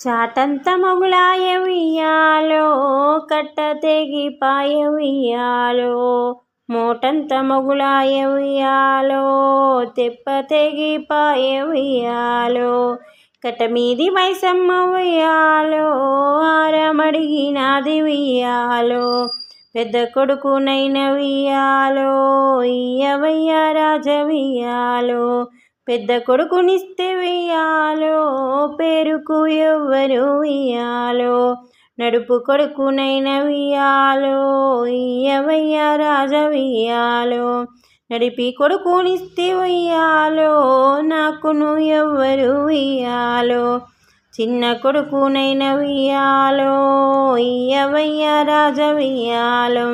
చాటంత మొగులాయ ఉయ్యాలో కట్ట తెగిపాయ ఉయ్యాలో మోటంత మొగులాయ ఉయ్యాలో తెప్ప తెగిపాయ ఉయ్యాలో కట్ట మీది మైసమ్మ ఉయ్యాలో ఆరమడిగినాది ఉయ్యాలో పెద్ద కొడుకునైన వియ్యాలో ఇయ్యవయ్య రాజ వియ్యాలో పెద్ద కొడుకునిస్తే వెయ్యాలో పేరుకు ఎవ్వరు ఇయ్యాలో. నడుపు కొడుకునైన వియ్యాలో ఇయ్యవయ్య రాజవియ్యాలో నడిపి కొడుకునిస్తే వెయ్యాలో నాకును ఎవ్వరు ఇయ్యాలో. చిన్న కొడుకునైన వియ్యాలో ఇయ్యవయ్య రాజవియ్యాలో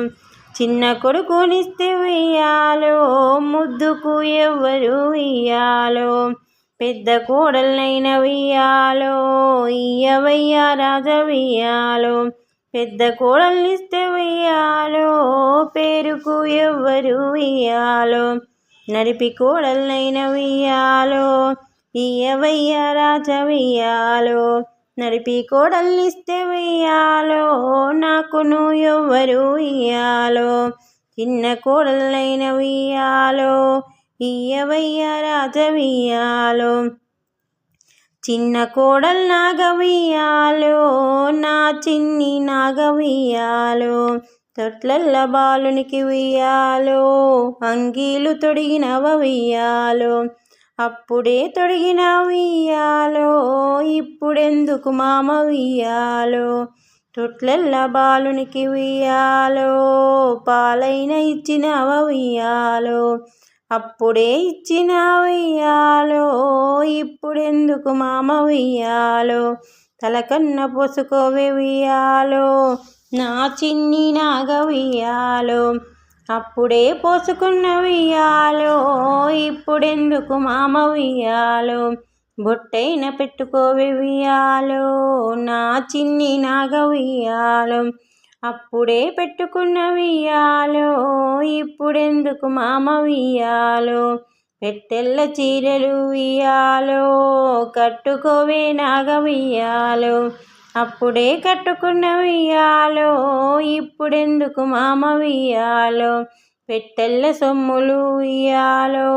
చిన్న కొడుకునిస్తే వెయ్యాలో ముద్దుకు ఎవ్వరు ఇయ్యాలో పెద్ద కోడలైన వెయ్యాలో ఇయ్యవయ్యా రాజ వెయ్యాలో పెద్ద కోడల్నిస్తే వెయ్యాలో పేరుకు ఎవ్వరు ఇయ్యాలో నడిపి కోడలైన వెయ్యాలో ఇయ్యవయ్యా రాజ వెయ్యాలో. నడిపి కోడల్నిస్తే వెయ్యాలో నాకును ఎవ్వరు ఇయ్యాలో. చిన్న కోడలైన వెయ్యాలో ఇయ్యవయ్య రాజ వెయ్యాలో. చిన్న కోడలు నాగవయ్యాలో నా చిన్ని నాగవయ్యాలో తొట్లల్ల బాలునికి వెయ్యాలో అంగీలు తొడిగినవ వెయ్యాలో. అప్పుడే తొడిగిన వియ్యాలో. ఇప్పుడెందుకు మామ వియ్యాలో తొట్లెల్ల బాలునికి వియ్యాలో పాలైన ఇచ్చినవ వియ్యాలో అప్పుడే ఇచ్చిన వియ్యాలో ఇప్పుడెందుకు మామ వెయ్యాలో తలకన్న పొసుకోవే వెయ్యాలో నా చిన్ని నాగ వెయ్యాలో అప్పుడే పోసుకున్న వియ్యాలో ఇప్పుడెందుకు మామ వెయ్యాలో బొట్టైన పెట్టుకో వెయ్యాలో నా చిన్ని నాగవయ్యాలో. అప్పుడే పెట్టుకున్న వియ్యాలో ఇప్పుడెందుకు మామ వియ్యాలో పెట్టెల్ల చీరలు వియ్యాలో కట్టుకోవే నాగవియ్యాలో. అప్పుడే కట్టుకున్న వియ్యాలో ఇప్పుడెందుకు మామ వియ్యాలో పెట్టెల్ల సొమ్ములు ఇయ్యాలో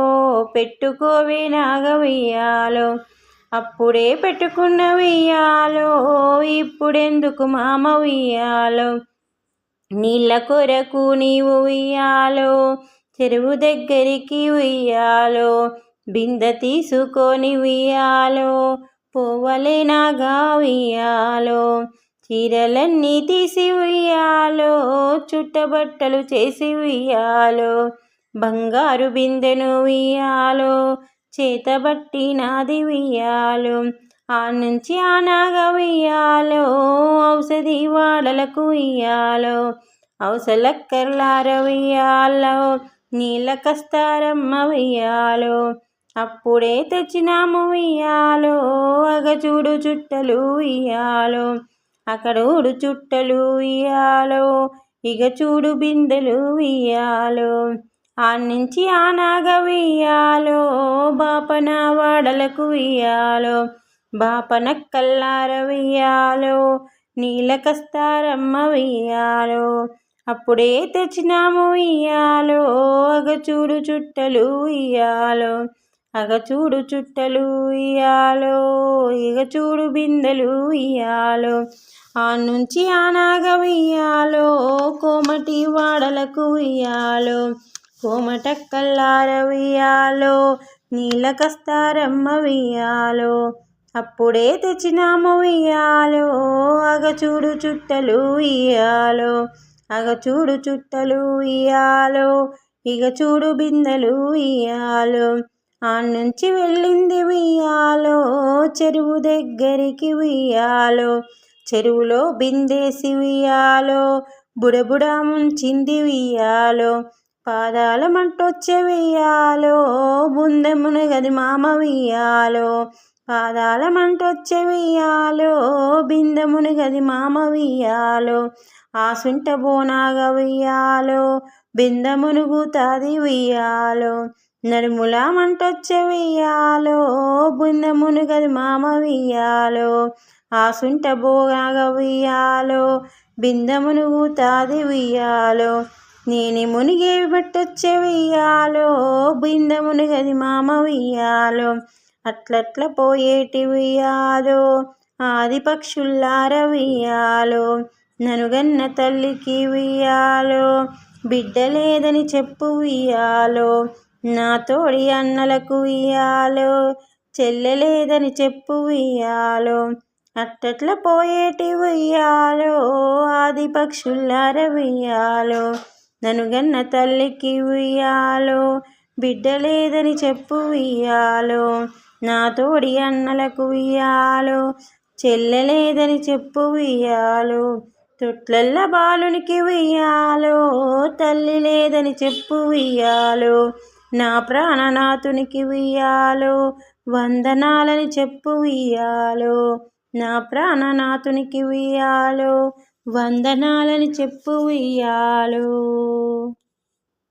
పెట్టుకోవే నాగవయ్యాలో అప్పుడే పెట్టుకున్న వియ్యాలో ఇప్పుడెందుకు మామ వియ్యాలో నీళ్ళ కొరకు నీవు ఉయ్యాలో చెరువు దగ్గరికి ఉయ్యాలో బింద తీసుకొని ఉయ్యాలో పోవలే నాగా ఉయ్యాలో చీరలన్నీ తీసి ఉయ్యాలో చుట్టబట్టలు చేసి ఉయ్యాలో బంగారు బిందెను ఉయ్యాలో చేతబట్టి నాది ఉయ్యాలో ఆ నుంచి ఆ నాగ ఉయ్యాలో ఔషధి వాడలకు ఉయ్యాలో ఔసలక్కర్లార ఉయ్యాలో నీళ్ళ కస్తారమ్మ ఉయ్యాలో అప్పుడే తెచ్చినాము ఉయ్యాలో అగచూడు చుట్టలు ఉయ్యాలో అక్కడోడు చుట్టలు ఉయ్యాలో ఇక చూడు బిందెలు ఉయ్యాలో ఆన్నించి నుంచి ఆ ఉయ్యాలో బాపన వాడలకు ఉయ్యాలో బాపన కల్లార ఉయ్యాలో నీల కస్తారమ్మ ఉయ్యాలో అప్పుడే తెచ్చినాము ఉయ్యాలో అగచూడు చుట్టలు ఉయ్యాలో అగచూడు చుట్టలు ఉయ్యాలో ఇగ చూడు బిందెలు ఉయ్యాలో. ఆ నుంచి ఆ నాగ ఉయ్యాలో కోమటి వాడలకు ఉయ్యాలో కోమట కల్లార ఉయ్యాలో కస్తారమ్మ అప్పుడే తెచ్చినాము ఉయ్యాలో అగచూడు చుట్టలు ఉయ్యాలో అగచూడు చుట్టలు ఉయ్యాలో ఇక చూడు బిందెలు ఉయ్యాలో ఆ నుంచి వెళ్ళింది ఉయ్యాలో చెరువు దగ్గరికి ఉయ్యాలో చెరువులో బిందేసి ఉయ్యాలో బుడబుడ ముంచింది ఉయ్యాలో పాదాల మంటొచ్చే వెయ్యాలో బుందెమును గది మామ వెయ్యాలో పాదాల మంటొచ్చే వెయ్యాలో బిందెమును గది మామ వెయ్యాలో ఆసుంట సుంట బోనాగ వెయ్యాలో బిందమునుగు మునుగుతాది వెయ్యాలో నడుముల మంటొచ్చే వెయ్యాలో బుంద మునుగది మామ వెయ్యాలో ఆసుంట బోగాగ ఉయ్యాలో బిందమునుగు ఊతాది ఉయ్యాలో నేను మునిగే బట్టొచ్చే బిందమును గది మామ ఉయ్యాలో అట్లట్ల పోయేటి ఉయ్యాలో ఆది పక్షుల్లార ననుగన్న తల్లికి ఉయ్యాలో బిడ్డ లేదని చెప్పు ఉయ్యాలో నా తోడి అన్నలకు ఉయ్యాలో చెల్లెలేదని చెప్పు ఉయ్యాలో అట్టట్ల పోయేటి ఉయ్యాలో ఆది పక్షుల్లార ననుగన్న తల్లికి ఉయ్యాలో బిడ్డ లేదని చెప్పు ఉయ్యాలో నా తోడి అన్నలకు ఉయ్యాలో చెల్లెలేదని చెప్పు ఉయ్యాలో తొట్లల్ల బాలునికి ఉయ్యాలో తల్లి లేదని చెప్పు ఉయ్యాలో నా ప్రాణనాథునికి ఉయ్యాలో వందనాలని చెప్పు ఉయ్యాలో. నా ప్రాణనాథునికి ఉయ్యాలో వందనాలని చెప్పు ఉయ్యాలో.